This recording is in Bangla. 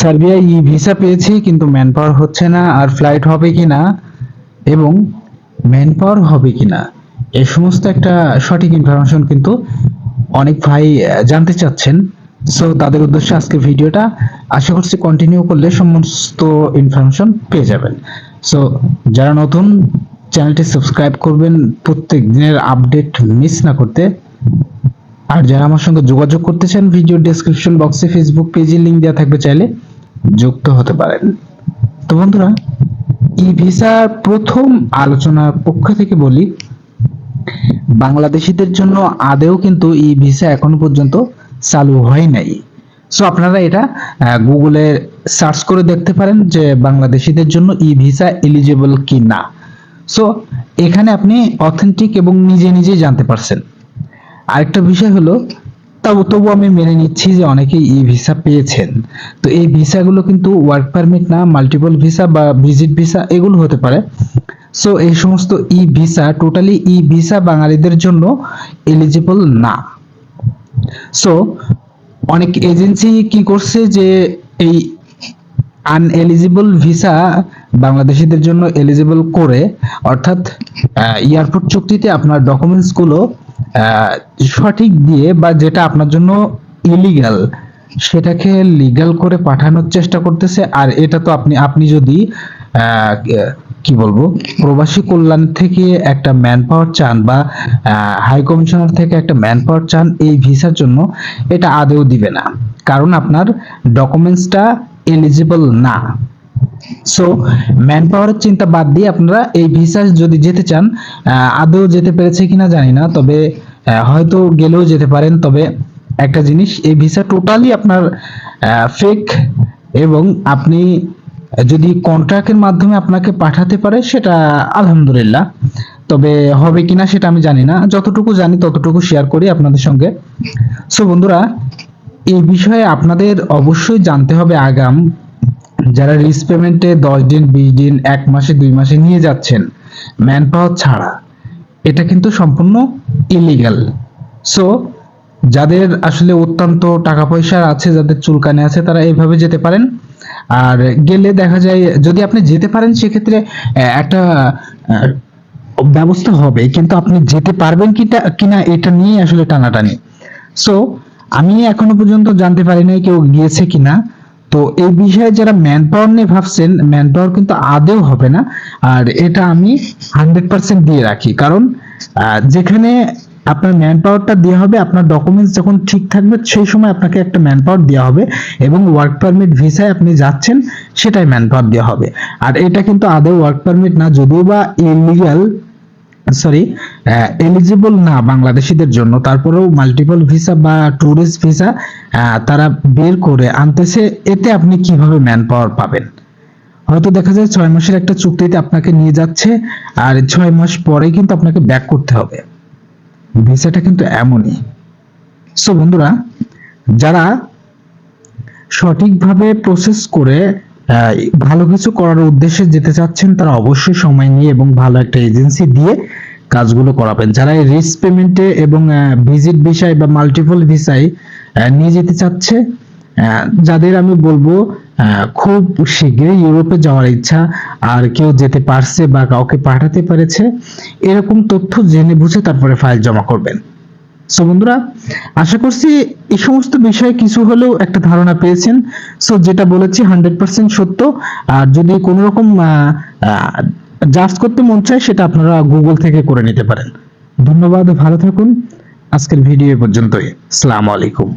সার্বিয়া ই ভিসা পেয়েছি, কিন্তু ম্যান পাওয়ার হচ্ছে না, আর ফ্লাইট হবে কিনা এবং ম্যান পাওয়ার হবে কিনা এই সমস্ত একটা সঠিক ইনফরমেশন কিন্তু অনেক ভাই জানতে চাচ্ছেন। সো তাদের উদ্দেশ্যে আজকে ভিডিওটা, আশা করছি কন্টিনিউ করলে সমস্ত ইনফরমেশন পেয়ে যাবেন। সো যারা নতুন চ্যানেলটি সাবস্ক্রাইব করবেন, প্রত্যেক দিনের আপডেট মিস না করতে আর যারা আমার সঙ্গে যোগাযোগ করতে চান ভিডিও ডেসক্রিপশন বক্সে ফেসবুক পেজে লিংক দেওয়া থাকবে চাইলে যুক্ত হতে পারেন। তো বন্ধুরা ই ভিসার প্রথম আলোচনার পক্ষ থেকে বলি, বাংলাদেশিদের জন্য আদেও কিন্তু ই ভিসা এখনও পর্যন্ত চালু হয় নাই। সো আপনারা এটা গুগলে সার্চ করে দেখতে পারেন যে বাংলাদেশিদের জন্য ই ভিসা এলিজিবল কি না সো এখানে আপনি অথেন্টিক এবং নিজে নিজে জানতে পারছেন। আরেকটা বিষয় হলো তবু তবু আমি মেনে নিচ্ছি যে অনেকেই ই ভিসা পেয়েছেন। তো এই ভিসাগুলো কিন্তু ওয়ার্ক পারমিট না মাল্টিপল ভিসা বা ভিজিট ভিসা এগুলো হতে পারে। সো এই সমস্ত e visa totally e visa বাঙালিদের জন্য এলিজিবল না। সো অনেক এজেন্সি কি করছে যে এই আনএলিজিবল ভিসা বাংলাদেশিদের জন্য এলিজিবল করে অর্থাৎ এয়ারপোর্ট চুক্তিতে আপনার ডকুমেন্টসগুলো আহ, সঠিক দিয়ে বা যেটা আপনার জন্য ইলিগাল সেটাকে লিগ্যাল করে পাঠানোর চেষ্টা করতেছে। আর এটা তো আপনি আপনি যদি কি বলব, প্রবাসী কল্যাণ থেকে একটা ম্যান পাওয়ার চান বা হাই কমিশনার থেকে একটা ম্যান পাওয়ার চান এই ভিসার জন্য, এটা আদেও দিবে না। কারণ আপনার ডকুমেন্টসটা এলিজিবল না। সো ম্যান পাওয়ারের চিন্তা বাদ দিয়ে আপনারা এই ভিসা যদি যেতে চান আদৌ যেতে পেরেছে কিনা জানি না, তবে হয়তো গেলেও যেতে পারেন। তবে একটা জিনিস, এই ভিসা টোটালি আপনার ফেক এবং আপনি যদি কন্ট্রাক্টের মাধ্যমে আপনাকে পাঠাতে পারে, সেটা আলহামদুলিল্লাহ। তবে হবে কিনা সেটা আমি জানি না। যতটুকু জানি, ততটুকু শেয়ার করি আপনাদের সঙ্গে। সো বন্ধুরা, এই বিষয়ে আপনাদের অবশ্যই জানতে হবে আগাম যারা রিস পেমেন্টে দশ দিন, বিশ দিন, এক মাসে, দুই মাসে নিয়ে যাচ্ছেন ম্যান পাওয়ার ছাড়া, এটা কিন্তু সম্পূর্ণ ইলিগাল সো যাদের আসলে অত্যন্ত টাকা পয়সা আছে, যাদের চুলকানি আছে, তারা এইভাবে যেতে পারেন। আর গেলে দেখা যায়, যদি আপনি যেতে পারেন, সেক্ষেত্রে একটা ব্যবস্থা হবে, কিন্তু আপনি যেতে পারবেন কিটা কিনা, এটা নিয়ে আসলে টানাটানি। সো আমি এখনও পর্যন্ত জানতে পারি নাই কেউ গিয়েছে কিনা। তো এই বিষয়ে যারা ম্যান পাওয়ার নিয়ে ভাবছেন ম্যান পাওয়ার কিন্তু আদেও হবে না। আর এটা আমি হান্ড্রেড পার্সেন্ট দিয়ে রাখি। কারণ যেখানে আপনার ম্যান পাওয়ারটা দেওয়া হবে, আপনার ডকুমেন্টস যখন ঠিক থাকবে, সেই সময় আপনাকে একটা ম্যান পাওয়ার দেওয়া হবে এবং ওয়ার্ক পারমিট ভিসায় আপনি যাচ্ছেন, সেটাই ম্যান পাওয়ার দেওয়া হবে। আর এটা কিন্তু আদৌ ওয়ার্ক পারমিট না, যদিও বা ইলিগাল সরি এলিজিবল না বাংলাদেশিদের জন্য, তারপরেও মাল্টিপল ভিসা বা ট্যুরিস্ট ভিসা তারা বের করে আনতেছে, এতে আপনি কীভাবে ম্যান পাওয়ার পাবেন? হয়তো দেখা যায় ছয় মাসের একটা চুক্তিতে আপনাকে নিয়ে যাচ্ছে, আর ছয় মাস পরে কিন্তু আপনাকে ব্যাক করতে হবে। ভিসাটা কিন্তু এমনই। সো বন্ধুরা, যারা সঠিকভাবে প্রসেস করে ভালো কিছু করার উদ্দেশ্যে যেতে চাচ্ছেন তারা অবশ্যই সময় নিয়ে এবং ভালো একটা এজেন্সি দিয়ে কাজগুলো করাবেন। যারা এই রিস্ক পেমেন্টে এবং ভিজিট ভিসায় বা মাল্টিপল ভিসায় নিয়ে যেতে চাচ্ছে যাদের আমি বলব খুব শীঘ্রই ইউরোপে যাওয়ার ইচ্ছা, আর কেউ যেতে পারছে বা কাউকে পাঠাতে পেরেছে, এরকম তথ্য জেনে বুঝে তারপরে ফাইল জমা করবেন। সো বন্ধুরা, আশা করছি এই সমস্ত বিষয়ে কিছু হলেও একটা ধারণা পেয়েছেন। সো যেটা বলেছি হান্ড্রেড পার্সেন্ট সত্য। আর যদি কোনো রকম জাজ করতে মন চায়, সেটা আপনারা গুগল থেকে করে নিতে পারেন। ধন্যবাদ, ভালো থাকুন। আজকের ভিডিও পর্যন্তই। আসসালামু আলাইকুম।